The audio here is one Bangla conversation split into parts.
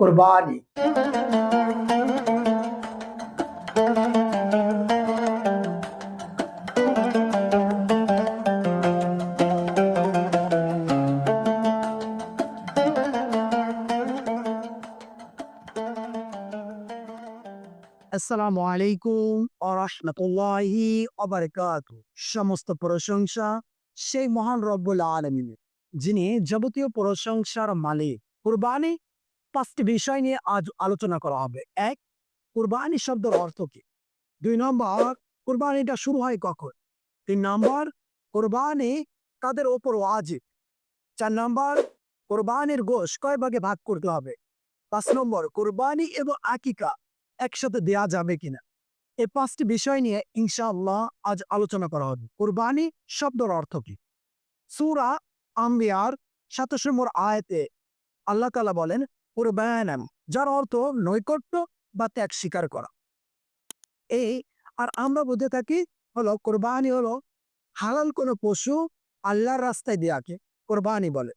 কোরবানি। আসসালামু আলাইকুম আরহামতুল্লাহি অবরকাত সমস্ত প্রশংসা সেই মহান রব্বুল আলমিনের, যিনি যাবতীয় প্রশংসার মালিক। কুরবানি পাঁচটি বিষয় নিয়ে আজ আলোচনা করা হবে। এক, কুরবানি শব্দের অর্থ কি? দুই নম্বর, কুরবানিটা শুরু হয় কখন? তিন নম্বর, কোরবানি কাদের ওপর ওয়াজিব? চার নম্বর, কোরবানির গোশ কয় ভাগে ভাগ করতে হবে? পাঁচ নম্বর, কোরবানি এবং আকিকা একসাথে দেয়া যাবে কিনা? এই পাঁচটি বিষয় নিয়ে ইনশাআল্লাহ আজ আলোচনা করা হবে। কোরবানি শব্দের অর্থ কি? সুরা আম্বিয়ার সাতাশ নম্বর আয়াতে আল্লাহ তালা বলেন কোরবানাম যার অর্থ নৈকট্য বা ত্যাগ স্বীকার করা। এই, আর আমরা বুঝে থাকি হলো কোরবানি হলো হালাল কোনো পশু আল্লাহর রাস্তায় দেয়াকে কোরবানি বলে।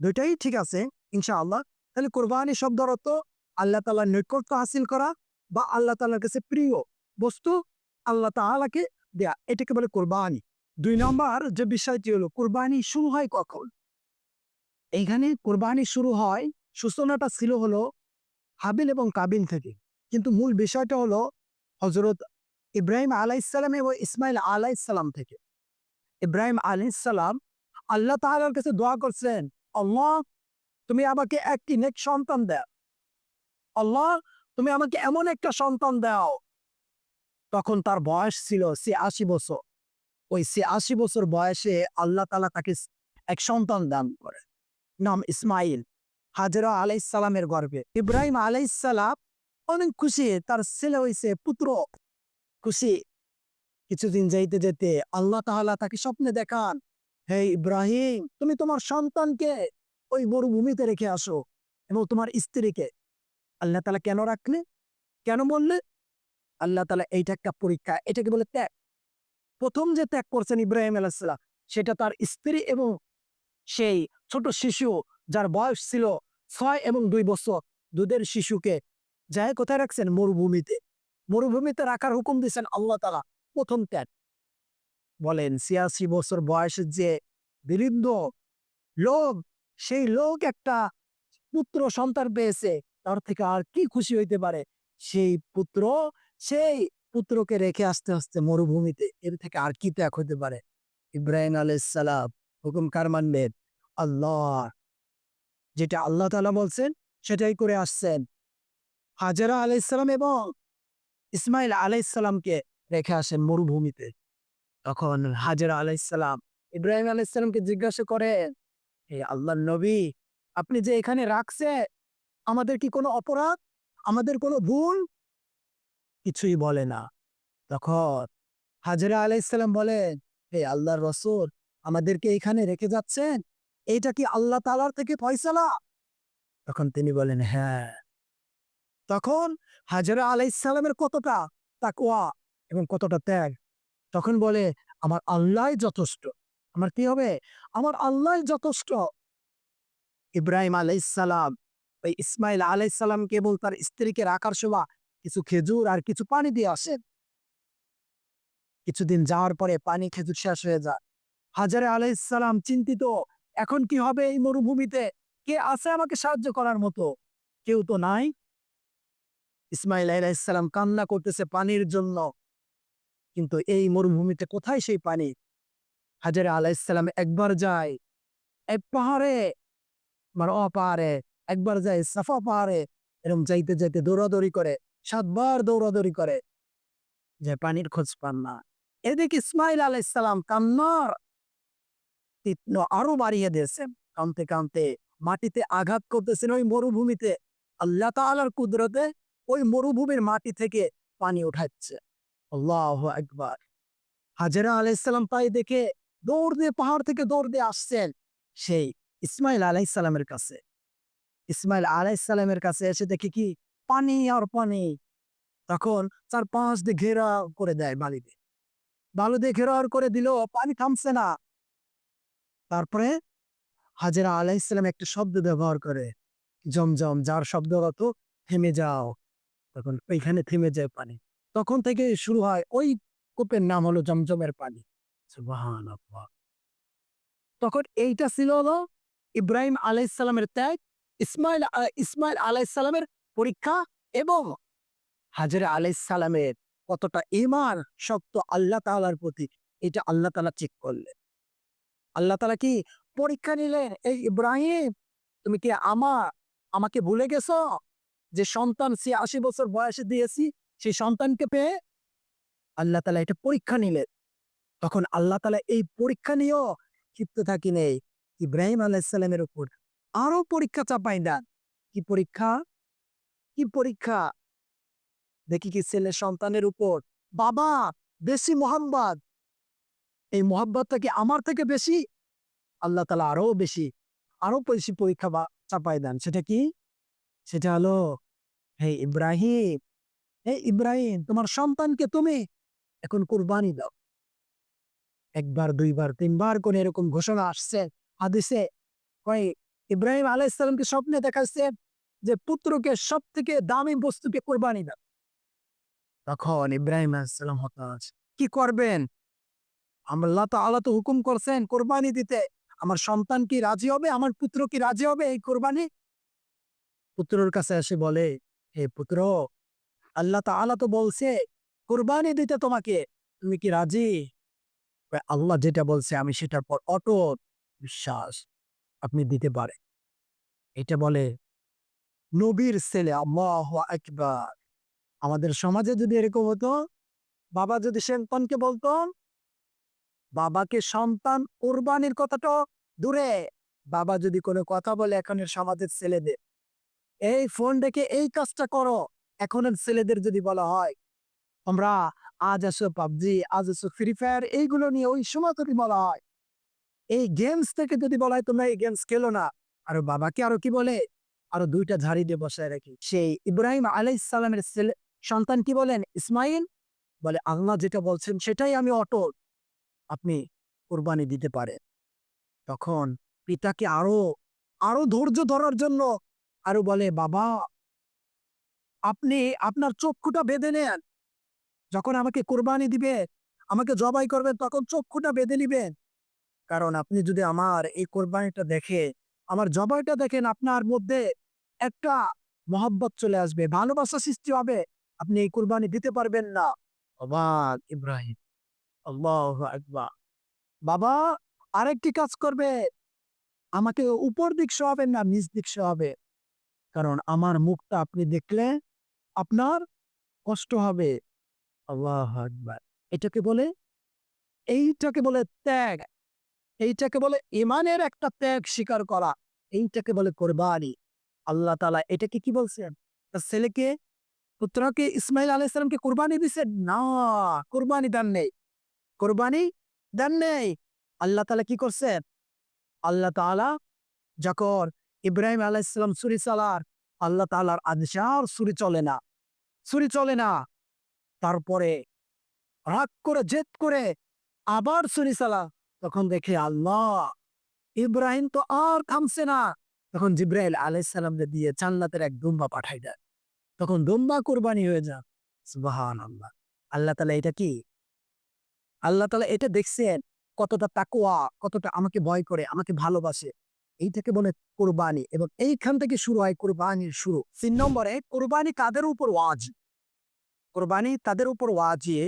দুইটাই ঠিক আছে, ইনশাআল্লাহ। তাহলে কোরবানি শব্দের অর্থ আল্লাহ তালার নৈকট্য হাসিল করা বা আল্লাহ তালার কাছে প্রিয় বস্তু আল্লাহ তালাকে দেয়া, এটাকে বলে কোরবানি। দুই নম্বর যে বিষয়টি হলো কোরবানি শুরু হয় কখন? এইখানে কোরবানি শুরু হয় সূচনাটা ছিল হলো হাবিল এবং কাবিল থেকে। কিন্তু মূল বিষয়টা হলো হজরত ইব্রাহিম আলাইসালাম এবং ইসমাইল আলাইসালাম থেকে। ইব্রাহিম আলাইসালাম আল্লাহ তাআলার কাছে দোয়া করছেন, আল্লাহ, তুমি আমাকে একটি নেক সন্তান দাও। আল্লাহ, তুমি আমাকে এমন একটা সন্তান দাও। তখন তার বয়স ছিল সে আশি বছর। ওই সে আশি বছর বয়সে আল্লাহ তালা তাকে এক সন্তান দান করে নাম ইসমাইল হাজরা আলাইসালামের গর্বে। ইব্রাহিম আলাইসালাম অনেক খুশি, তার ছেলে হয়েছে পুত্র। খুশি। কিছুদিন যাইতে যেতে আল্লাহ তাআলা তাকে স্বপ্নে দেখান, হে ইব্রাহিম, তুমি তোমার সন্তানকে ওই মরুভূমিতে রেখে আসো এবং তোমার স্ত্রীকে। আল্লাহ তালা কেন রাখলে? কেন বললে? আল্লাহ তালা এইটা একটা পরীক্ষা, এটাকে বলে ত্যাগ। প্রথম যে ত্যাগ করছেন ইব্রাহিম আলাইসাল্লাম সেটা তার স্ত্রী এবং সেই ছোট শিশু যার বয়স ছিল ছয় এবং দুই বছর। দুধের শিশুকে যাই কোথায় রাখছেন? মরুভূমিতে। মরুভূমিতে রাখার হুকুম দিয়েছেন আল্লাহ তালা প্রথম ত্যাগ। বলেন, ছিয়াশি বছর বয়সের যে বৃদ্ধ লোক, সেই লোক একটা পুত্র সন্তান পেয়েছে। তার থেকে আর কি খুশি হইতে পারে? সেই পুত্র, সেই পুত্রকে রেখে আসতে আসতে মরুভূমিতে এর থেকে আর কি ত্যাগ হইতে পারে? ইব্রাহিম আলাইসালাম হুকুম কার মানবেন আল্লাহ যেটা আল্লাহ তালা বলছেন, সেটাই করে আসছেন। হাজারা আলাইসালাম এবং ইসমাইল আলাইসালামকে রেখে আসেন মরুভূমিতে। তখন হাজারা আলাইসালাম ইব্রাহিম আলাইসালামকে জিজ্ঞাসা করে, হে আল্লাহ নবী, আপনি যে এখানে রাখছে আমাদের কি কোনো অপরাধ? আমাদের কোনো ভুল? কিছুই বলে না। তখন হাজরা আলাইসাল্লাম বলেন, হে আল্লাহর রসুল, আমাদেরকে এখানে রেখে যাচ্ছেন? এইটা কি আল্লাহ তালার থেকে ফয়সালা? তখন তিনি বলেন হ্যাঁ। তখন হাজরা আলাইসাল্লামের কতটা তাকওয়া এবং কতটা ত্যাগ? তখন বলে, আমার আল্লাহ যথেষ্ট। আমার কি হবে? আমার আল্লাহ যথেষ্ট। ইব্রাহিম আলাইসালাম ওই ইসমাইল আলাইসাল্লাম কেবল তার স্ত্রীকে রাখার সময় কিছু খেজুর আর কিছু পানি দিয়ে আসেন কিছুদিন যাওয়ার পরে পানি খেজুর শেষ হয়ে যায়। হাজারে আলাইসাল্লাম চিন্তিত এখন কি হবে এই মরুভূমিতে? কে আছে আমাকে সাহায্য করার মতো? কেউ তো নাই। ইসমাইল আলাইসাল্লাম কান্না করতেছে পানির জন্য। কিন্তু এই মরুভূমিতে কোথায় সেই পানি? হাজারে আলাইসাল্লাম একবার যায়, এক পাহাড়ে মানে অপাহাড়ে একবার যায় সাফা পাহাড়ে এরকম যাইতে যাইতে দৌড়াদৌড়ি করে, সাতবার দৌড়াদৌড়ি করে, যে পানির খোঁজ পান না। এদিকে ইসমাইল আলাইসালাম কান্নার তীক্ষ্ণ আরও বাড়িয়ে দিয়েছেন কানতে কানতে মাটিতে আঘাত করতেছেন ওই মরুভূমিতে। আল্লাহ তালার কুদরতে ওই মরুভূমির মাটি থেকে পানি উঠাচ্ছে। আল্লাহ একবার হাজারা আলাইসালাম তাই দেখে দৌড় দিয়ে পাহাড় থেকে দৌড় দিয়ে আসছেন সেই ইসমাইল আলাইসালামের কাছে। ইসমাইল আলাইসালামের কাছে এসে দেখে কি পানি আর পানি। তখন চার পাঁচ দিয়ে ঘেরা করে দেয় বালিতে। বালু দিয়ে ঘেরা করে দিল পানি থামছে না। তারপরে হাজরা আলাইসালাম একটা শব্দ ব্যবহার করে। জমজম যার শব্দ কত থেমে যাও। তখন ওইখানে থেমে যায় পানি। তখন থেকে শুরু হয়, ওই কূপের নাম হলো জমজমের পানি। তখন এইটা ছিল হলো ইব্রাহিম আলাইসালামের ত্যাগ, ইসমাইল ইসমাইল আলাইসালামের পরীক্ষা এবং হাজার আলাইসালামের কতটা ইমান শক্ত আল্লাহ তাআলার প্রতি, এটা আল্লাহ তাআলা চেক করলেন। আল্লাহ তাআলা কি পরীক্ষা নিলেন? এই ইব্রাহিম, তুমি কি আমার আমাকে ভুলে গেছো যে সন্তান সে আশি বছর বয়সে দিয়েছি? সেই সন্তানকে পেয়ে? আল্লাহ তালা এটা পরীক্ষা নিলেন। তখন আল্লাহ তালা এই পরীক্ষা নিয়েও ক্ষিপ্ত থাকি নেই। ইব্রাহিম আলাইসাল্লামের উপর আরও পরীক্ষা চাপাই দেন। কি পরীক্ষা? কি পরীক্ষা? দেখি কি ছেলে সন্তানের উপর। বাবা বেশি মোহাম্মদ। এই মোহাম্মদটা কি আমার থেকে বেশি আল্লাহ তালা আরও বেশি আরও বেশি পরীক্ষা বা চাপাই দেন। সেটা কি? সেটা হলো, হে ইব্রাহিম হে ইব্রাহিম, তোমার সন্তানকে তুমি এখন কুরবানি দাও। একবার, দুইবার, তিনবার করে এরকম ঘোষণা আসছে, হাদিসে। কয়, ইব্রাহিম আলাইসালামকে স্বপ্নে দেখাচ্ছে যে পুত্রকে সব থেকে দামি বস্তুকে কোরবানি দাও। তখন ইব্রাহিম আলাইসালাম হতাশ। কি করবেন? আল্লাহ তো আল্লাহ তো হুকুম করছেন, কোরবানি দিতে। আমার সন্তান কি রাজি হবে? আমার পুত্র কি রাজি হবে এই কোরবানি? পুত্রর কাছে এসে বলে, হে পুত্র, আল্লাহ তাআলা তো বলছে, কোরবানি দিতে তোমাকে। তুমি কি রাজি? আল্লাহ যেটা বলছে, আমি সেটার পর অটল বিশ্বাস আপনি দিতে পারেন। এটা বলে, নবীর ছেলে, আল্লাহ একবার আমাদের সমাজে যদি এরকম হতো, বাবা যদি সন্তানকে বলতো বাবাকে সন্তান কোরবানির কথাটা দূরে। বাবা যদি কোনো কথা বলে এখনের সমাজের ছেলেদের। এই ফোন দেখে এই কাজটা করো এখনের ছেলেদের যদি বলা হয় আমরা আজ আসো পাবজি, আজ আসো ফ্রি ফায়ার এইগুলো নিয়ে ওই সময় যদি বলা হয়, এই গেমস থেকে যদি বলা হয়, তোমরা এই গেমস খেলো না আর বাবাকে আরও কি বলে? আরও দুইটা ঝাড়ি দিয়ে বসায় রাখি। সেই ইব্রাহিম আলাইসালামের ছেলে, সন্তান কি বলেন? ইসমাইল বলে, আল্লাহ যেটা বলছেন সেটাই আমি অটল। আপনি কোরবানি দিতে পারেন। তখন পিতাকে আরও আরও ধৈর্য ধরার জন্য আরও বলে, বাবা, আপনি আপনার চক্ষুটা বেঁধে নেন। যখন আমাকে কোরবানি দিবে, আমাকে জবাই করবেন তখন চক্ষুটা বেঁধে নিবেন। কারণ আপনি যদি আমার এই কোরবানিটা দেখে, আমার জবাইটা দেখেন, আপনার মধ্যে একটা মহব্বত চলে আসবে, ভালোবাসা সৃষ্টি হবে। আপনি এই কোরবানি দিতে পারবেন না। অবাক ইব্রাহিম। আল্লাহ আকবার। বাবা, আরেকটি কাজ করবে। আমাকে উপর দিক শোয়াবেন না নিচ দিক শোয়াবে কারণ আমার মুখটা আপনি দেখলে আপনার কষ্ট হবে। আল্লাহ আকবার। এটাকে বলে, এইটাকে বলে ত্যাগ। এইটাকে বলে ইমানের একটা ত্যাগ স্বীকার করা। এইটাকে বলে কোরবানি। আল্লাহ তালা এটাকে কি বলছেন? তার ছেলেকে, পুত্রকে ইসমাইল আলাইসালামকে কোরবানি দিছে না, কোরবানি দেন নেই কোরবানি দেন নেই। আল্লাহ তালা কি করছেন? আল্লাহ তাআলা যখন ইব্রাহিম আলাইসালাম ছুরি চালার আল্লাহ তাআলার আদেশে আর ছুরি চলে না। সুরি চলে না। তারপরে রাগ করে, জেদ করে আবার সুরি চালা তখন দেখে আল্লাহ, ইব্রাহিম তো আর থামছে না। তখন জিব্রাইল আলাইসালামকে দিয়ে জান্নাতের এক দুম্বা পাঠাই দেয়। তখন দুম্বা কোরবানি হয়ে যা সুবাহান আল্লাহ আল্লাহ তালা এটা কি? আল্লাহ তালা এটা দেখছেন কতটা তাকুয়া কতটা আমাকে ভয় করে, আমাকে ভালোবাসে। এইটাকে বলে কোরবানি এবং এইখান থেকে শুরু হয় কোরবানির শুরু। তিন নম্বরে কোরবানি কাদের উপর ওয়াজ? কোরবানি তাদের উপর ওয়াজিয়ে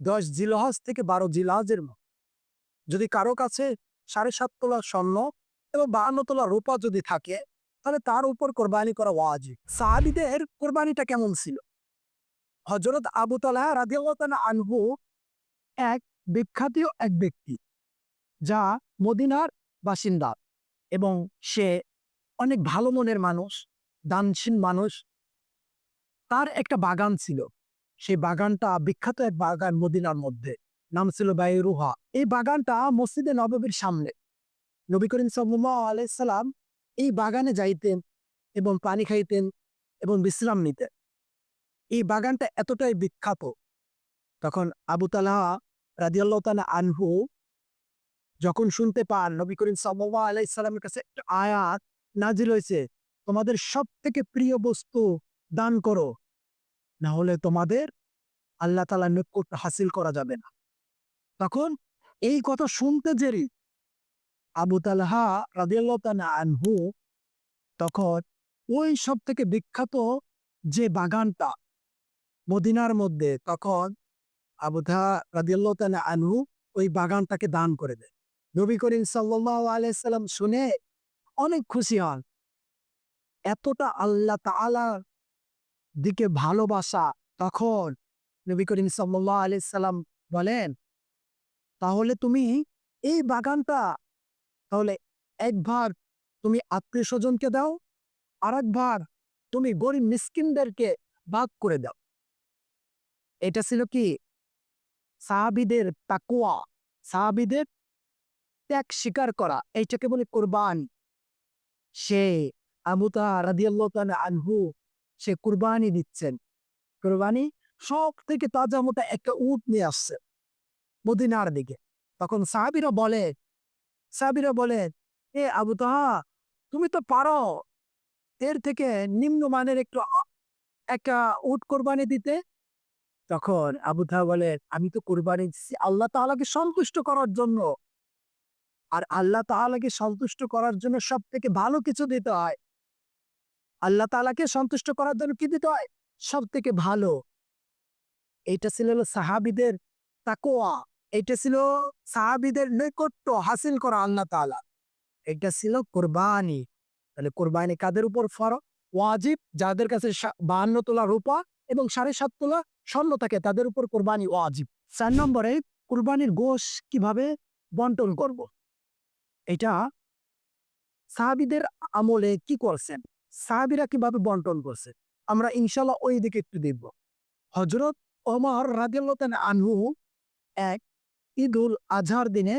দশ জিলহজ থেকে বারো জিলহজের যদি কারও কাছে সাড়ে সাত তোলা স্বর্ণ এবং বাহান্ন তোলা রূপা যদি থাকে, তাহলে তার উপর কোরবানি করা ওয়াজিব সাহাবিদের কোরবানিটা কেমন ছিল? হজরত আবু তালাহ রাদিয়াল্লাহু আনহু এক বিখ্যাত এক ব্যক্তি, যা মদিনার বাসিন্দা এবং সে অনেক ভালো মনের মানুষ দানশীল মানুষ। তার একটা বাগান ছিল। সেই বাগানটা বিখ্যাত এক বাগান মদিনার মধ্যে, নাম ছিল বাইরুহা এই বাগানটা মসজিদে নববীর সামনে। নবী করিম সাল্লাল্লাহু আলাইহি সাল্লাম এই বাগানে যাইতেন এবং পানি খাইতেন এবং বিশ্রাম নিতেন। এই বাগানটা এতটাই বিখ্যাত তখন আবু তালা রাদিয়াল্লাহ তালা আনহু যখন শুনতে পান, নবী করিম আলাইহি সাল্লামের কাছে একটা আয়াত নাজিল হয়েছে, তোমাদের সব থেকে প্রিয় বস্তু দান করো না হলে তোমাদের আল্লাহ তালা নৈকট্য হাসিল করা যাবে না। তখন এই কথা শুনতে জেরি আবু তালহা রাদিয়াল্লাহু আনহু তখন ওই সব থেকে বিখ্যাত যে বাগানটা মদিনার মধ্যে তখন আবু তাহা রাদিয়াল্লাহু আনহু ওই বাগানটাকে দান করে দেয়। নবী করিম সাল্লাল্লাহু আলাইহি সাল্লাম শুনে অনেক খুশি হন। এতটা আল্লাহ তাআলার দিকে ভালোবাসা তখন নবী করিম সাল্লাল্লাহু আলাইহি সাল্লাম বলেন, তাহলে তুমি এই বাগানটা, তাহলে এক ভাগ তুমি আত্মীয় স্বজনকে দাও আর এক ভাগ তুমি গরিব মিসকিনদেরকে ভাগ করে দাও। এটা ছিল কি? সাহাবিদের তাকুয়া সাহাবিদের ত্যাগ স্বীকার করা, এইটাকে বলে কোরবান। সে আবুতা রাদিয়াল্লাহু আনহু, সে কুরবানি দিচ্ছেন। কুরবানি সব থেকে তাজা মোটা একটা উট নিয়ে আসছে মদিনার দিকে। তখন সাহাবিরা বলে সাহাবিরা বলে, এ আবু তাহা, তুমি তো পারো। এর থেকে নিম্নমানের একটু একটা উট কোরবানি দিতে। তখন আবু তাহা বলে আমি তো কোরবানি দিচ্ছি আল্লাহ তাআলাকে সন্তুষ্ট করার জন্য। আর আল্লাহ তাআলাকে সন্তুষ্ট করার জন্য সব থেকে ভালো কিছু দিতে হয়। আল্লাহ তাআলাকে সন্তুষ্ট করার জন্য কি দিতে হয়? সব থেকে ভালো। এটা ছিল সাহাবিদের তাকোয়া এটা ছিল সাহাবিদের নৈকট্য হাসিল করা আল্লাহ তাআলা। এটা ছিল কোরবানি। তাহলে কোরবানি কাদের উপর ফর ওয়াজিব, যাদের কাছে বাহান্ন তোলা রূপা এবং সাড়ে সাত তোলা স্বর্ণ থাকে তাদের উপর কোরবানি ওয়াজিব চার নম্বরে, কোরবানির গোশ কীভাবে বন্টন করব। এটা সাহাবিদের আমলে কি করছেন? সাহাবিরা কীভাবে বন্টন করছে? আমরা ইনশাল্লাহ ওই দিকে একটু দেখব। হজরত ওমর রাদিয়াল্লাহু আনহু এক ঈদুল আজহার দিনে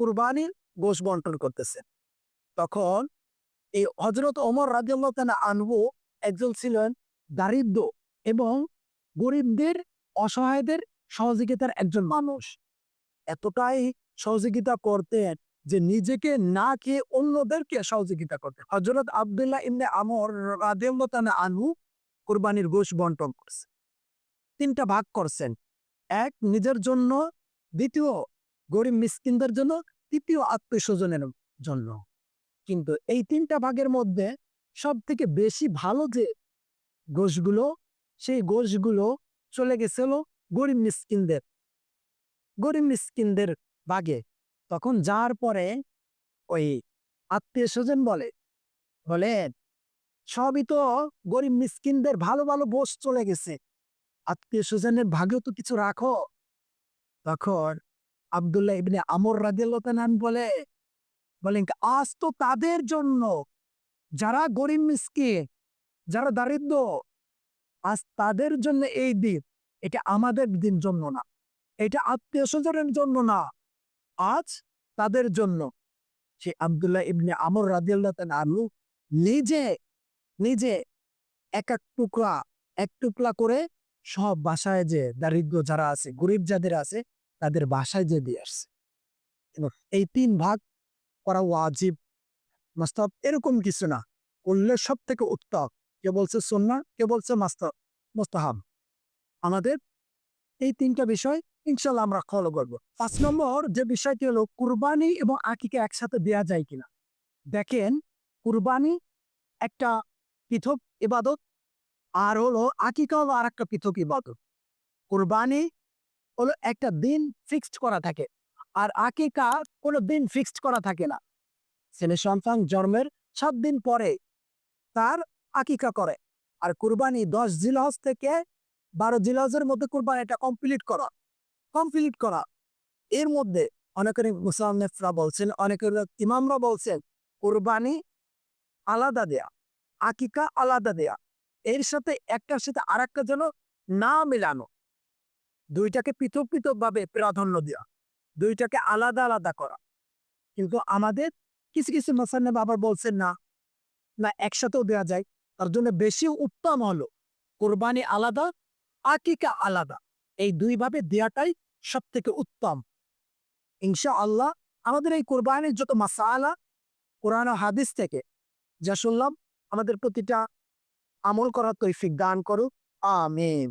কুরবানির গোশ বন্টন করতেছে। তখন এই হজরত ওমর রাদিয়াল্লাহু তাআলা আনহু একজন ছিলেন দারিদ্র এবং গরিবদের অসহায়দের সহযোগিতার একজন মানুষ। এতটাই সহযোগিতা করতেন যে নিজেকে না খেয়ে অন্যদেরকে সহযোগিতা করতে হজরত আবদুল্লাহ ইবনে আমর তাআলা আনহু কুরবানির গোশ বন্টন করছে। তিনটা ভাগ করছেন। এক, নিজের জন্য। দ্বিতীয়, গরিব মিসকিনদের জন্য। তৃতীয় আত্মীয় স্বজনের জন্য। কিন্তু এই তিনটা ভাগের মধ্যে সব থেকে বেশি ভালো যে গোশগুলো সেই গোশগুলো চলে গেছিল গরিব মিসকিনদের। গরিব মিসকিনদের ভাগে তখন যার পরে ওই আত্মীয় স্বজন বলে বলেন সবই তো গরিব মিসকিনদের ভালো ভালো বোস চলে গেছে। আত্মীয় স্বজনের ভাগেও তো কিছু রাখো। তখন আবদুল্লাহ ইবনে আমর রাদিয়াল্লাহু বলে, বলেন আজ তো তাদের জন্য যারা গরিব মিসকিন, যারা দারিদ্র আজ তাদের জন্য এই দিন, এটা আমাদের দিন জন্য না, এটা আত্মীয় স্বজনের জন্য না, আজ তাদের জন্য। সে আবদুল্লাহ ইবনে আমর রাদিয়াল্লাহ আনু নিজে নিজে এক এক টুকরা এক টুকরা করে সব বাসায় যে দারিদ্র যারা আছে, গরিব যাদের আছে, তাদের বাসায় যে দিয়ে আসছে। এই তিন ভাগ করা ওয়াজিব, মাস্তব এরকম কিছু না, করলে সব থেকে উত্তম। কে বলছে সন্না কে বলছে মাস্তাব মোস্তাহাব। আমাদের এই তিনটা বিষয় ইনশাল্লাহ আমরা ফলো করব। পাঁচ নম্বর যে বিষয়টি হলো কুরবানি এবং আকিকে একসাথে দেয়া যায় কিনা। দেখেন, কুরবানি একটা পৃথক ইবাদত, আর হলো আকিকা হলো আর একটা পৃথক ইবাদত। কুরবানি হলো একটা দিন ফিক্সড করা থাকে, আর আকিকা কোনো দিন ফিক্সড করা থাকে না। ছেলে সন্তান জন্মের সাত দিন পরে তার আকিকা করে। আর কুরবানি দশ জিলহজ থেকে বারো জিলহজের মধ্যে কুরবানিটা কমপ্লিট করা। কমপ্লিট করা। এর মধ্যে অনেকের মুসলমানরা বলছেন, অনেকের ইমামরা বলছেন, কুরবানি আলাদা দেয়া, আকিকা আলাদা দেয়া। এর সাথে একটার সাথে আর একটা যেন না মেলানো। দুইটাকে পৃথক পৃথক ভাবে প্রাধান্য দেওয়া দুইটাকে আলাদা আলাদা করা। কিন্তু আমাদের কিছু কিছু মাসান্নেব আবার বলছেন, না না, একসাথেও দেওয়া যায়। তার জন্য বেশি উত্তম হলো। কোরবানি আলাদা, আকিকা আলাদা। এই দুইভাবে দেয়াটাই সব থেকে উত্তম। ইনশা আল্লাহ আমাদের এই কোরবানির যত মাসালা, কোরআন হাদিস থেকে যা শুনলাম, আমাদের প্রতিটা আমল করার তৈফিক দান করুক। আমিন।